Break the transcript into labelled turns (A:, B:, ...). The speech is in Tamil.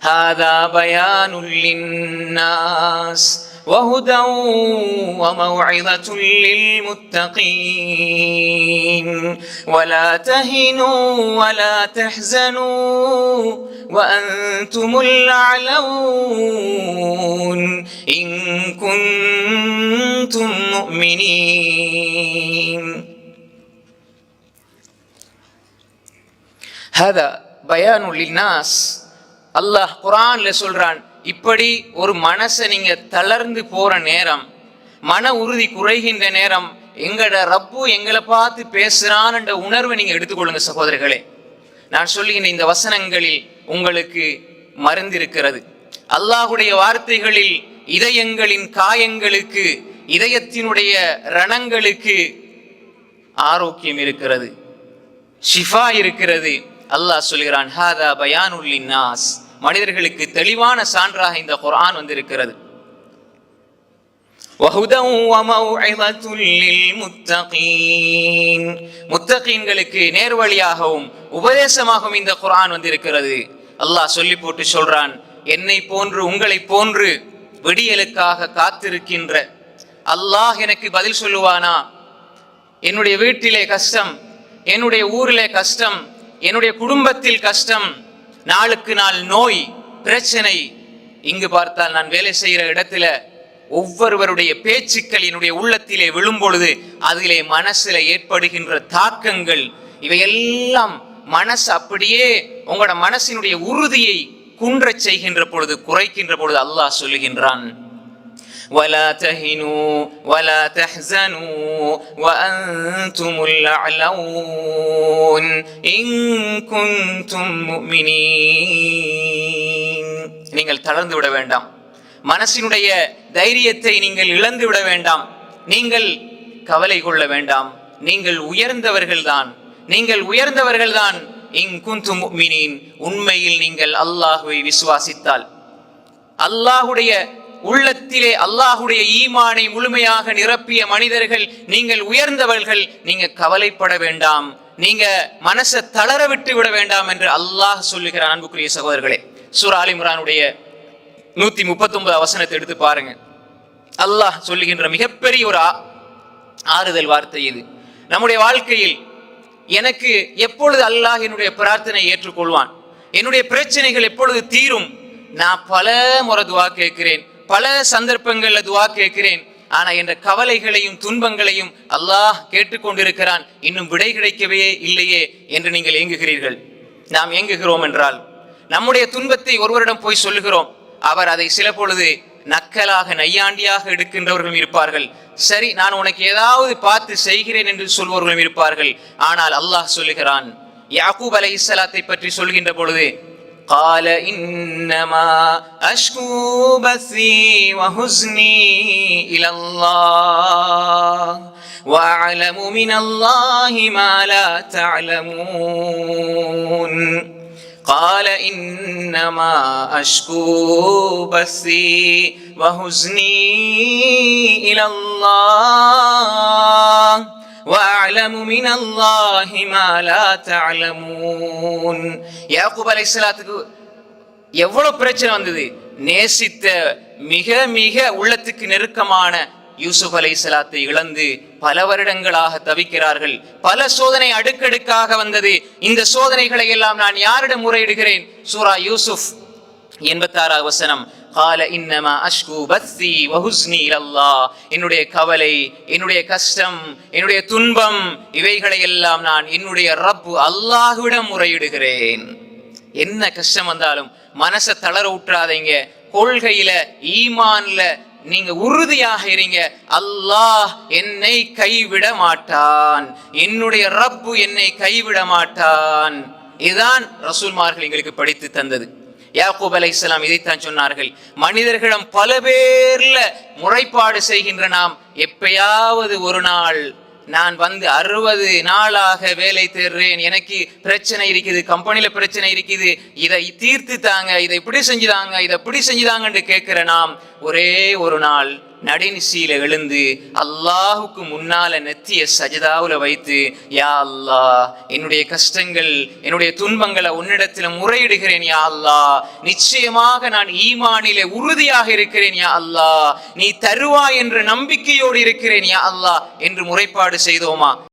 A: هذا بيان للناس وهدى وموعظة للمتقين. ولا تهنوا ولا تحزنوا وأنتم الأعلون إن كنتم مؤمنين. هذا بيان للناس அல்லாஹ் குரான்ல சொல்றான் இப்படி ஒரு மனசை நீங்க தளர்ந்து போற நேரம் மன உறுதி குறைகின்ற நேரம் எங்கட ரப்பு எங்களை பார்த்து பேசுறான் என்ற உணர்வை நீங்க எடுத்துக்கொள்ளுங்க சகோதரர்களே. நான் சொல்லுகின்ற இந்த வசனங்களில் உங்களுக்கு மருந்திருக்கிறது அல்லாஹுடைய வார்த்தைகளில் இதயங்களின் காயங்களுக்கு இதயத்தினுடைய ரணங்களுக்கு ஆரோக்கியம் இருக்கிறது ஷிஃபா இருக்கிறது அல்லாஹ் சொல்கிறான் ஹாதா பயானுல்லின் நாஸ் மனிதர்களுக்கு தெளிவான சான்றாக இந்த குரான் வந்திருக்கிறது. முத்தகீன்களுக்கு நேர்வழியாகவும் உபதேசமாகவும் இந்த குரான் வந்திருக்கிறது. அல்லாஹ் சொல்லி போட்டு சொல்றான் என்னை போன்று உங்களை போன்று விடியலுக்காக காத்திருக்கின்ற அல்லாஹ் எனக்கு பதில் சொல்லுவானா? என்னுடைய வீட்டிலே கஷ்டம் என்னுடைய ஊரிலே கஷ்டம் என்னுடைய குடும்பத்தில் கஷ்டம் நாளுக்கு நாள் நோய் பிரச்சனை இங்கு பார்த்தால் நான் வேலை செய்கிற இடத்துல ஒவ்வொருவருடைய பேச்சுக்கள் என்னுடைய உள்ளத்திலே விழும் பொழுது அதிலே மனசுல ஏற்படுகின்ற தாக்கங்கள் இவையெல்லாம் மனசு அப்படியே உங்களோட மனசினுடைய உறுதியை குன்றச் செய்கின்ற பொழுது குறைக்கின்ற பொழுது அல்லாஹ் சொல்லுகின்றான் ولا تهنوا ولا تحزنوا وأنتم الأعلون إن كنتم مؤمنين நீங்கள் தளர்ந்து விட வேண்டாம் மனசினுடைய தைரியத்தை நீங்கள் இழந்து விட வேண்டாம் நீங்கள் கவலை கொள்ள வேண்டாம் நீங்கள் உயர்ந்தவர்கள்தான் நீங்கள் உயர்ந்தவர்கள்தான் இன் குந்து முஃமினீன் உண்மையில் நீங்கள் அல்லாஹுவை விசுவாசித்தால் அல்லாஹுடைய உள்ளத்திலே அல்லாஹுடைய ஈமானை முழுமையாக நிரப்பிய மனிதர்கள் நீங்கள் உயர்ந்தவர்கள் நீங்க கவலைப்பட வேண்டாம் நீங்க மனசை தளர விட்டு விட வேண்டாம் என்று அல்லாஹ் சொல்லுகிறான் அன்புக்குரிய சகோதரர்களே சூரா ஆல் நூத்தி முப்பத்தி ஒன்பது அவசனத்தை எடுத்து பாருங்க. அல்லாஹ் சொல்லுகின்ற மிகப்பெரிய ஒரு ஆ- ஆறுதல் வார்த்தை இது. நம்முடைய வாழ்க்கையில் எனக்கு எப்பொழுது அல்லாஹ் என்னுடைய பிரார்த்தனை ஏற்றுக்கொள்வான் என்னுடைய பிரச்சனைகள் எப்பொழுது தீரும் நான் பல முறை துவா கேட்கிறேன் பல சந்தர்ப்பங்களில் துவா கேட்கிறேன் ஆனா என்ற கவலைகளையும் துன்பங்களையும் அல்லாஹ் கேட்டுக்கொண்டிருக்கிறான். இன்னும் விடை கிடைக்கவே இல்லையே என்று நீங்கள் ஏங்குகிறீர்கள். நாம் ஏங்குகிறோம் என்றால் நம்முடைய துன்பத்தை ஒருவரிடம் போய் சொல்லுகிறோம். அவர் அதை சில பொழுது நக்கலாக நையாண்டியாக எடுக்கின்றவர்களும் இருப்பார்கள். சரி நான் உனக்கு ஏதாவது பார்த்து செய்கிறேன் என்று சொல்பவர்களும் இருப்பார்கள். ஆனால் அல்லாஹ் சொல்லுகிறான் யாக்கூப் அலை இஸ்லாத்தை பற்றி சொல்கின்ற பொழுது قال إنما أشكو بثي وحزني إلى الله وأعلم من الله ما لا تعلمون. قال إنما أشكو بثي وحزني إلى الله وأعلم من الله ما لا تعلمون யாக்கூப் அலைஹிஸ்ஸலாத்துக்கு எவ்வளவு பிரச்சனை வந்தது நேசித்த மிக மிக உள்ளத்துக்கு நெருக்கமான யூசுப் அலைஹிஸ்ஸலாத்தை இழந்து பல வருடங்களாக தவிக்கிறார்கள் பல சோதனை அடுக்கடுக்காக வந்தது இந்த சோதனைகளை எல்லாம் நான் யாரிடம் முறையிடுகிறேன் சூரா யூசுப் எண்பத்தாறாவது வசனம் கால இன்னமா அஷ்கு பத்தி வஹுஸ்னி அல்லாஹ் என்னுடைய கவலை என்னுடைய கஷ்டம் என்னுடைய துன்பம் இவைகளை எல்லாம் நான் என்னுடைய ரப்பு அல்லாஹுவிடம் முறையிடுகிறேன். என்ன கஷ்டம் வந்தாலும் மனசை தளர விட்டுறாதீங்க. கொள்கையில ஈமான்ல நீங்க உறுதியாக இருங்க. அல்லாஹ் என்னை கைவிட மாட்டான். என்னுடைய ரப்பு என்னை கைவிட மாட்டான். இதுதான் ரசூல்மார்கள் எங்களுக்கு படித்து தந்தது. யாக்கூப் அலை இஸ்லாம் இதைத்தான் சொன்னார்கள். மனிதர்களிடம் பல பேர்ல முறைப்பாடு செய்கின்ற நாம் எப்பயாவது ஒரு நாள் நான் வந்து அறுபது நாளாக வேலை தேடுறேன் எனக்கு பிரச்சனை இருக்குது கம்பெனியில பிரச்சனை இருக்குது இதை தீர்த்து தாங்க இதை இப்படி செஞ்சுதாங்க இதை இப்படி செஞ்சுதாங்கன்னு கேட்கிற நாம் ஒரே ஒரு நாள் நடுநிசையில எழுந்து அல்லாஹுக்கு முன்னால நெத்திய சஜதாவுல வைத்து யா அல்லாஹ் என்னுடைய கஷ்டங்கள் என்னுடைய துன்பங்களை உன்னிடத்தில் முறையிடுகிறேன் யா அல்லாஹ். நிச்சயமாக நான் ஈமானிலே உறுதியாக இருக்கிறேன் யா அல்லாஹ். நீ தருவாய் என்ற நம்பிக்கையோடு இருக்கிறேன் யா அல்லாஹ். என்று முறைப்பாடு செய்தோமா?